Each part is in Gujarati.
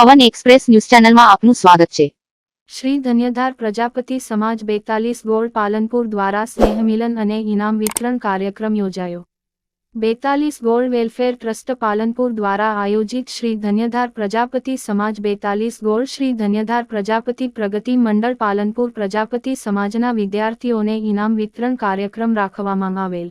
પવન એક્સપ્રેસ ન્યૂઝ ચેનલમાં આપનું સ્વાગત છે. શ્રી ધન્યધાર પ્રજાપતિ સમાજ બેતાલીસ ગોળ પાલનપુર દ્વારા સ્નેહમિલન અને ઇનામ વિતરણ કાર્યક્રમ યોજાયો. બેતાલીસ ગોળ વેલફેર ટ્રસ્ટ પાલનપુર દ્વારા આયોજિત શ્રી ધન્યધાર પ્રજાપતિ સમાજ બેતાલીસ ગોળ શ્રી ધન્યધાર પ્રજાપતિ પ્રગતિ મંડળ પાલનપુર પ્રજાપતિ સમાજના વિદ્યાર્થીઓને ઇનામ વિતરણ કાર્યક્રમ રાખવામાં આવેલ.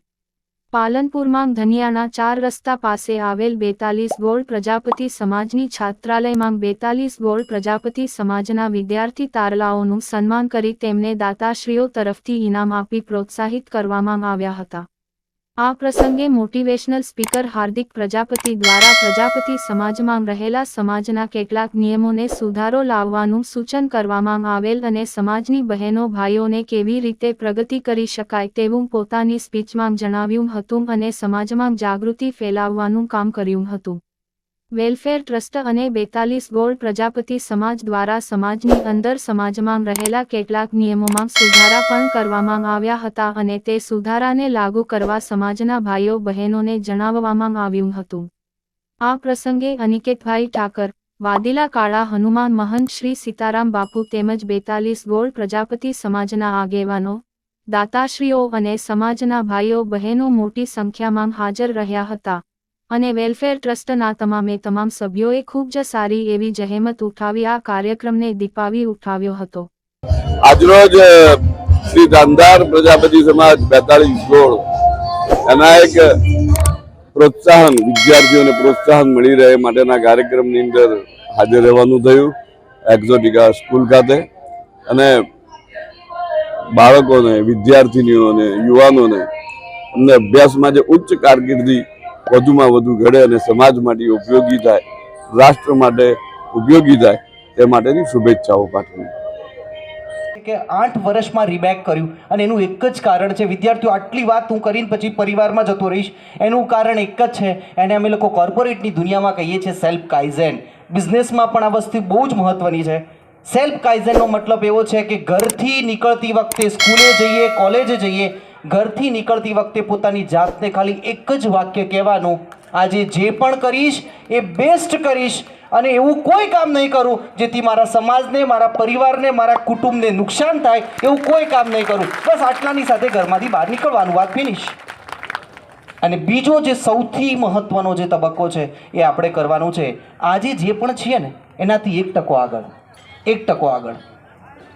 પાલનપુરમાં ધનિયાના ચાર રસ્તા પાસે આવેલ બેતાલીસ ગોળ પ્રજાપતિ સમાજની છાત્રાલયમાં બેતાલીસ ગોળ પ્રજાપતિ સમાજના વિદ્યાર્થી તારલાઓનું સન્માન કરી તેમને દાતાશ્રીઓ તરફથી ઇનામ આપી પ્રોત્સાહિત કરવામાં આવ્યા હતા. આ પ્રસંગે મોટિવેશનલ સ્પીકર હાર્દિક પ્રજાપતિ દ્વારા પ્રજાપતિ સમાજમાં રહેલા સમાજના કેટલાક નિયમોને સુધારો લાવવાનું સૂચન કરવામાં આવેલ અને સમાજની બહેનો ભાઈઓને કેવી રીતે પ્રગતિ કરી શકાય તેવું પોતાની સ્પીચમાં જણાવ્યું હતું અને સમાજમાં જાગૃતિ ફેલાવવાનું કામ કર્યું હતું. વેલફેર ટ્રસ્ટ અને બેતાલીસ ગોળ પ્રજાપતિ સમાજ દ્વારા સમાજની અંદર સમાજમાં રહેલા કેટલાક નિયમોમાં સુધારા પણ કરવામાં આવ્યા હતા અને તે સુધારાને લાગુ કરવા સમાજના ભાઈઓ બહેનોને જણાવવામાં આવ્યું હતું. આ પ્રસંગે અનિકેતભાઈ ઠાકર, વાદીલા કાળા હનુમાન મહંત શ્રી સીતારામ બાપુ તેમજ બેતાલીસ ગોળ પ્રજાપતિ સમાજના આગેવાનો, દાતાશ્રીઓ અને સમાજના ભાઈઓ બહેનો મોટી સંખ્યામાં હાજર રહ્યા હતા. અને વેલફેર ટ્રસ્ટના તમામે તમામ સભ્યોએ ખૂબ જ સારી એવી જહેમત ઉઠાવી આ કાર્યક્રમને દીપાવી ઉઠાવ્યો હતો. આજરોજ શ્રી ગાંધાર પ્રજાપતિ સમાજ બેતાળીસ ગોળ, એના એક પ્રોત્સાહન, વિદ્યાર્થીઓને પ્રોત્સાહન મળી રહે માટેના કાર્યક્રમની અંદર હાજર રહેવાનું થયું, એક્ઝોટિકા સ્કૂલ ખાતે. અને બાળકોને, વિદ્યાર્થીનીઓને, યુવાનોને અમને અભ્યાસમાં જે ઉચ્ચ કારકિર્દી વધુમાં વધુ ઘડે અને સમાજ માટે ઉપયોગી થાય, રાષ્ટ્ર માટે ઉપયોગી થાય, તે માટેની શુભેચ્છાઓ પાઠવી. કે આઠ વર્ષમાં રીબેક કર્યું અને એનું એક જ કારણ છે, વિદ્યાર્થીઓ, આટલી વાત હું કરીને પછી પરિવારમાં જતો રહીશ, એનું કારણ એક જ છે, એને અમે લોકો કોર્પોરેટની દુનિયામાં કહીએ છીએ સેલ્ફ કાઇઝેન બિઝનેસમાં પણ આ વસ્તુ બહુ જ મહત્ત્વની છે. સેલ્ફ કાઇઝેનનો મતલબ એવો છે કે ઘરથી નીકળતી વખતે સ્કૂલે જઈએ કોલેજે જઈએ ઘરથી નીકળતી વખતે પોતાની જાતને ખાલી એક જ વાક્ય કહેવાનું, આજે જે પણ કરીશ એ બેસ્ટ કરીશ અને એવું કોઈ કામ નહીં કરું જેથી મારા સમાજને, મારા પરિવારને, મારા કુટુંબને નુકસાન થાય એવું કોઈ કામ નહીં કરું. બસ આટલાની સાથે ઘરમાંથી બહાર નીકળવાનું, વાત ફિનિશ અને બીજો જે સૌથી મહત્વનો જે તબક્કો છે એ આપણે કરવાનું છે, આજે જે પણ છીએ ને, એનાથી એક ટકો આગળ. એક ટકો આગળ.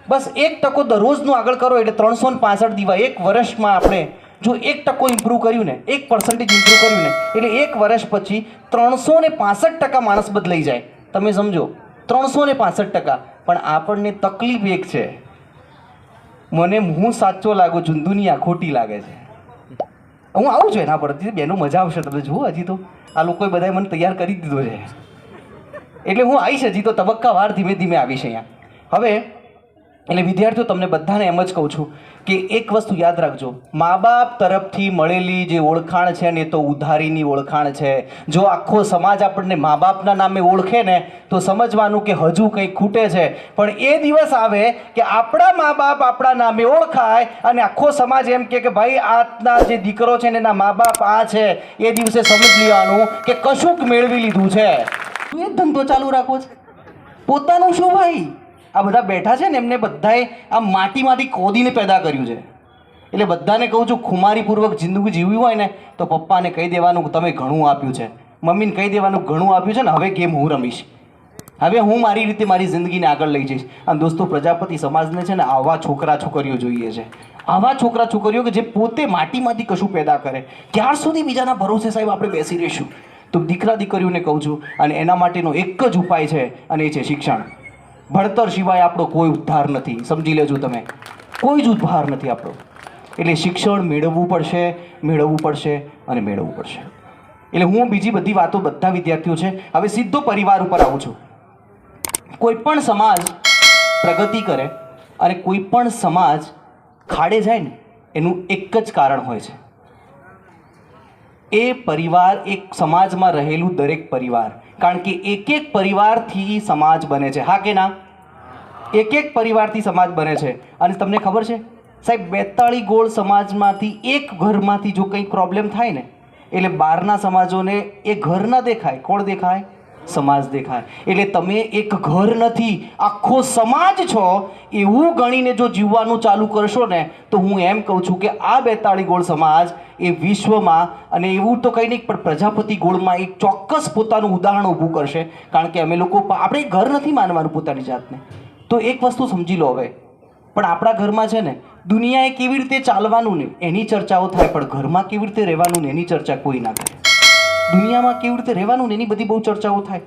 બસ એક ટકો દરરોજનું આગળ કરો એટલે ત્રણસો ને પાસઠ દિવસ એક વર્ષમાં આપણે જો એક ટકો ઇમ્પ્રૂવ કર્યું ને, એક પર્સન્ટેજ ઇમ્પ્રૂવ કર્યું ને, એટલે એક વર્ષ પછી ત્રણસો ને પાસઠ ટકા માણસ બદલાઈ જાય. તમે સમજો, ત્રણસો ને પાસઠ ટકા. પણ આપણને તકલીફ એક છે. મને હું સાચો લાગુ છું, દુનિયા ખોટી લાગે છે. હું આવું છું એના પરથી બેનો મજા આવશે, તમે જુઓ, હજી તો આ લોકોએ બધાએ મને તૈયાર કરી દીધો છે. એટલે હું આવીશ હજી તો તબક્કાવાર ધીમે ધીમે આવીશ અહીંયા. હવે એટલે વિદ્યાર્થીઓ, તમને બધાને એમ જ કહું છું કે એક વસ્તુ યાદ રાખજો. મા બાપ તરફથી મળેલી જે ઓળખાણ છે ને એ તો ઉધારીની ઓળખાણ છે. જો આખો સમાજ આપણને મા બાપના નામે ઓળખે ને, તો સમજવાનું કે હજુ કંઈ ખૂટે છે. પણ એ દિવસ આવે કે આપણા મા બાપ આપણા નામે ઓળખાય અને આખો સમાજ એમ કે ભાઈ આજના જે દીકરો છે ને એના મા બાપ આ છે. એ દિવસે સમજી લેવાનું કે કશુંક મેળવી લીધું છે. તું એ ધંધો ચાલુ રાખો છે. પોતાનું શું ભાઈ? આ બધા બેઠા છે ને, એમને બધાએ આ માટીમાંથી ખોદીને પેદા કર્યું છે. એટલે બધાને કહું છું, ખુમારીપૂર્વક જિંદગી જીવવી હોય ને, તો પપ્પાને કહી દેવાનું તમે ઘણું આપ્યું છે. મમ્મીને કહી દેવાનું ઘણું આપ્યું છે ને, હવે ગેમ હું રમીશ? હવે હું મારી રીતે મારી જિંદગીને આગળ લઈ જઈશ. અને દોસ્તો, પ્રજાપતિ સમાજને છે ને, આવા છોકરા છોકરીઓ જોઈએ છે. આવા છોકરા છોકરીઓ કે જે પોતે માટીમાંથી કશું પેદા કરે. ક્યાર સુધી બીજાના ભરોસે સાહેબ આપણે બેસી રહીશું. તો દીકરા દીકરીઓને કહું છું, અને એના માટેનો એક જ ઉપાય છે, અને એ છે શિક્ષણ. ભણતર સિવાય આપણો કોઈ ઉદ્ધાર નથી. સમજી લેજો તમે. કોઈ જ ઉદ્ધાર નથી આપણો. એટલે શિક્ષણ મેળવવું પડશે મેળવવું પડશે અને મેળવવું પડશે. એટલે હું બીજી બધી વાતો બધા વિદ્યાર્થીઓ છે, હવે સીધો પરિવાર ઉપર આવું છું. કોઈ પણ સમાજ પ્રગતિ કરે અને કોઈ પણ સમાજ ખાડે જાય ને, એનું એક જ કારણ હોય છે. એ પરિવાર એક સમાજમાં રહેલું દરેક પરિવાર. કારણ કે એક એક પરિવારથી સમાજ બને છે. હા કે ના? એક એક પરિવારથી સમાજ બને છે. અને તમને ખબર છે? સાહેબ બેતાળી ગોળ સમાજમાંથી એક ઘરમાંથી જો કંઈક પ્રોબ્લેમ થાય ને, એટલે બહારના સમાજોને એ ઘર ના દેખાય. કોણ દેખાય? સમાજ દેખાય. એટલે તમે એક ઘર નથી, આખો સમાજ છો, એવું ગણીને જો જીવવાનું ચાલુ કરશો ને, તો હું એમ કહું છું કે આ બેતાળી ગોળ સમાજ એ વિશ્વમાં, અને એવું તો કંઈ નહીં, પણ પ્રજાપતિ ગોળમાં એક ચોક્કસ પોતાનું ઉદાહરણ ઊભું કરશે. કારણ કે અમે લોકો આપણે ઘર નથી માનવાનું પોતાની જાતને. તો એક વસ્તુ સમજી લો હવે. પણ આપણા ઘરમાં છે ને, દુનિયાએ કેવી રીતે ચાલવાનું ને, એની ચર્ચાઓ થાય, પણ ઘરમાં કેવી રીતે રહેવાનું ને, એની ચર્ચા કોઈ ના કરે. દુનિયામાં કેવી રીતે રહેવાનું ને એની બધી બહુ ચર્ચાઓ થાય.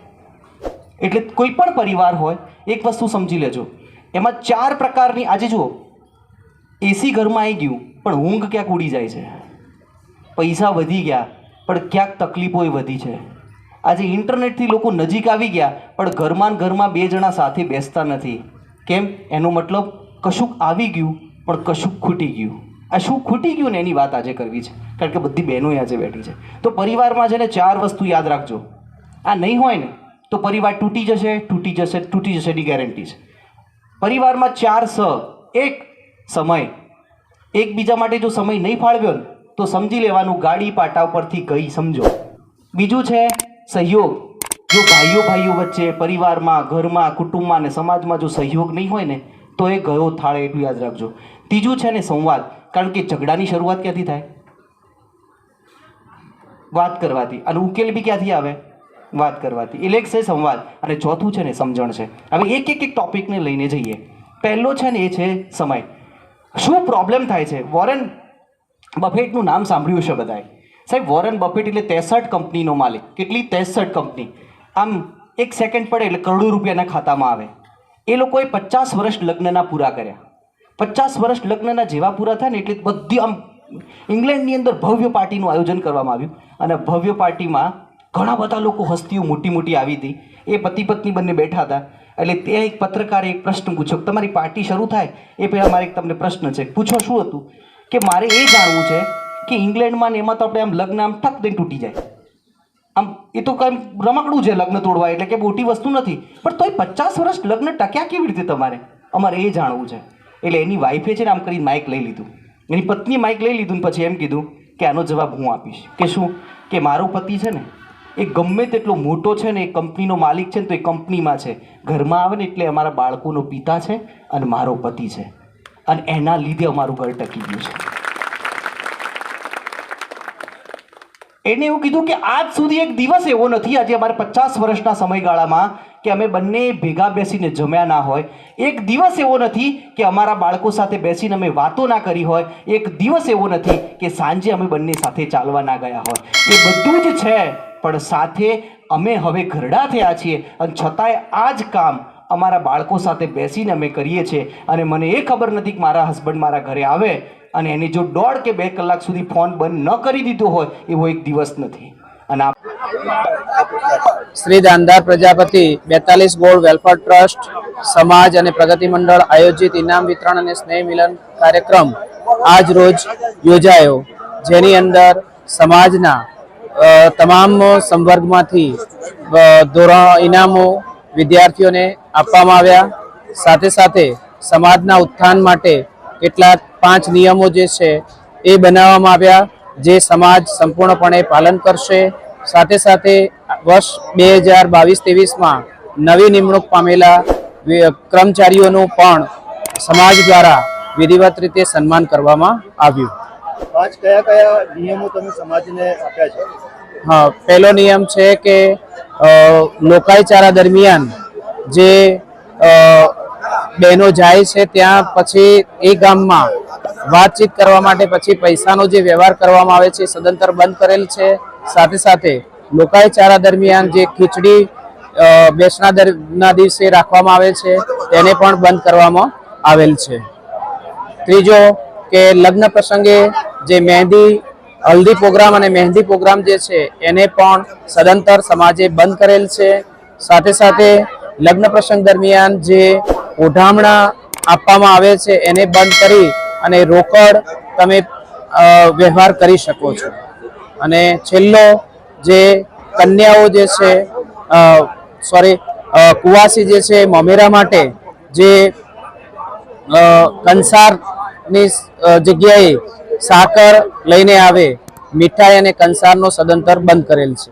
એટલે કોઈ પણ પરિવાર હોય, એક વસ્તુ સમજી લેજો. એમાં ચાર પ્રકારની, આજે જુઓ એસી ઘરમાં આવી ગયું, પણ ઊંઘ ક્યાંક ઉડી જાય છે. પૈસા વધી ગયા, પણ ક્યાંક તકલીફોય વધી છે. આજે ઇન્ટરનેટથી લોકો નજીક આવી ગયા, પણ ઘરમાં ઘરમાં બે જણા સાથે બેસતા નથી. કેમ? એનો મતલબ કશુંક આવી ગયું, પણ કશુંક ખૂટી ગયું. આ શું ખૂટી ગયું ને એની વાત આજે કરવી છે? કારણ કે બધી બહેનો આજે બેઠી છે. તો પરિવારમાં છે ને ચાર વસ્તુ યાદ રાખજો. આ નહીં હોય ને, તો પરિવાર તૂટી જશે તૂટી જશે તૂટી જશે એની ગેરંટી છે. પરિવારમાં ચાર સ, એક સમય. એકબીજા માટે જો સમય નહીં ફાળવ્યો ને, તો સમજી લેવાનું, ગાડી પાટા ઉપરથી ગઈ સમજો. બીજું છે સહયોગ. જો ભાઈઓ ભાઈઓ વચ્ચે, પરિવારમાં, ઘરમાં, કુટુંબમાં અને સમાજમાં જો સહયોગ નહીં હોય ને, તો એ ગયો થાળે એટલું યાદ રાખજો. ત્રીજું છે ને સંવાદ. કારણ કે ઝઘડાની શરૂઆત ક્યાંથી થાય? વાત કરવાથી. અને ઉકેલ બી ક્યાંથી આવે? વાત કરવાથી. એક છે સંવાદ. અને ચોથું છે ને સમજણ છે. હવે એક એક એક ટોપિકને લઈને જઈએ. પહેલો છે ને એ છે સમય. શું પ્રોબ્લેમ થાય છે? વોરેન બફેટનું નામ સાંભળ્યું છે બધાએ. સાહેબ, વોરેન બફેટ એટલે ત્રેસઠ કંપનીનો માલિક. કેટલી ત્રેસઠ કંપની. આમ એક સેકન્ડ પડે એટલે કરોડો રૂપિયાના ખાતામાં આવે. એ લોકોએ પચાસ વર્ષ લગ્નના પૂરા કર્યા. પચાસ વર્ષ લગ્નના જેવા પૂરા થાય ને એટલે બધી આમ ઇંગ્લેન્ડની અંદર ભવ્ય પાર્ટીનું આયોજન કરવામાં આવ્યું. અને ભવ્ય પાર્ટીમાં ઘણા બધા લોકો હસ્તીઓ મોટી મોટી આવી હતી. એ પતિ પત્ની બંને બેઠા હતા. એટલે તે એક પત્રકારે એક પ્રશ્ન પૂછ્યો, તમારી પાર્ટી શરૂ થાય? એ પહેલાં મારે એક તમને પ્રશ્ન છે. પૂછો શું હતું? કે મારે એ જાણવું છે કે ઇંગ્લેન્ડમાં ને એમાં તો આપણે આમ લગ્ન આમ ઠક દઈને તૂટી જાય. આમ એ તો કાંઈ રમકડું છે લગ્ન તોડવા એટલે કે મોટી વસ્તુ નથી. પણ તોય પચાસ વર્ષ લગ્ન ટક્યા કેવી રીતે તમારે? અમારે એ જાણવું છે. એટલે એની વાઈફે છે ને આમ કરીને માઇક લઈ લીધું. એની પત્ની માઇક લઈ લીધું ને પછી એમ કીધું કે આનો જવાબ હું આપીશ. કે શું? કે મારો પતિ છે ને, એ ગમે તેટલો મોટો છે ને, એ કંપનીનો માલિક છે ને, તો એ કંપનીમાં છે. ઘરમાં આવે ને એટલે અમારા બાળકોનો પિતા છે અને મારો પતિ છે. અને એના લીધે અમારું ઘર ટકી ગયું છે. એને એવું કીધું કે આજ સુધી એક દિવસ એવો નથી, આજે અમારે પચાસ વર્ષના સમયગાળામાં કે અમે બંને ભેગા બેસીને જમ્યા ના હોય. એક દિવસ એવો નથી કે અમારા બાળકો સાથે બેસીને અમે વાતો ના કરી હોય. એક દિવસ એવો નથી કે સાંજે અમે બંને સાથે ચાલવા ના ગયા હોય. એ બધું જ છે, પણ સાથે અમે હવે ઘરડા થયા છીએ અને છતાંય આ જ કામ અમારા બાળકો સાથે બેસીને અમે કરીએ છીએ. અને મને એ ખબર નથી કે મારા હસબન્ડ મારા ઘરે આવે અને એને જો દોઢ કે બે કલાક સુધી ફોન બંધ ન કરી દીધો હોય, એવો એક દિવસ નથી. શ્રી દાનદાર પ્રજાપતિ બેતાલીસ ગોળ વેલફેર ટ્રસ્ટ, સમાજ અને પ્રગતિ મંડળ આયોજિત ઇનામ વિતરણ અને સ્નેહ મિલન કાર્યક્રમ આજ રોજ યોજાયો. જેની અંદર સમાજના તમામ સંવર્ગમાંથી ધોરણ, ઇનામો વિદ્યાર્થીઓને આપવામાં આવ્યા. સાથે સાથે સમાજના ઉત્થાન માટે કેટલાક પાંચ નિયમો જે છે એ બનાવવામાં આવ્યા. જે સમાજ સંપૂર્ણપણે પાલન કરશે. સાથે સાથે વર્ષ બે હજાર બાવીસ ત્રેવીસમાં નવી નિમણૂક પામેલા કર્મચારીઓનું પણ સમાજ દ્વારા વિધિવત રીતે સન્માન કરવામાં આવ્યું. પાંચ કયા કયા નિયમો તમે સમાજને આપ્યા છે? હા પહેલો નિયમ છે કે લોકાયચારા દરમિયાન જે બહેનો જાય છે ત્યાં પછી એ ગામમાં વાતચીત કરવા માટે પછી પૈસાનો જે વ્યવહાર કરવામાં આવે છે, સદંતર બંધ કરેલ છે. સાથે સાથે લોકાય ચારા દરમિયાન જે ખીચડી બેસના બેસણા દર- દિવસે રાખવામાં આવે છે, તેને પણ બંધ કરવામાં આવેલ છે. ત્રીજો કે લગ્ન પ્રસંગે જે મહેંદી, હલ્દી પ્રોગ્રામ અને મહેંદી પ્રોગ્રામ જે છે, એને પણ સદંતર સમાજે બંધ કરેલ છે. સાથે સાથે લગ્ન પ્રસંગ દરમિયાન જે ઓઢામણા આપવામાં આવે છે, એને બંધ કરી અને રોકડ તમે વ્યવહાર કરી શકો છો. અને છેલ્લો જે કન્યાઓ જે છે સોરી કુવાસી જે છે મમેરા માટે જે કંસારની જગ્યાએ સાકર લઈને આવે, મીઠાઈ અને કંસારનો સદંતર બંધ કરેલ છે.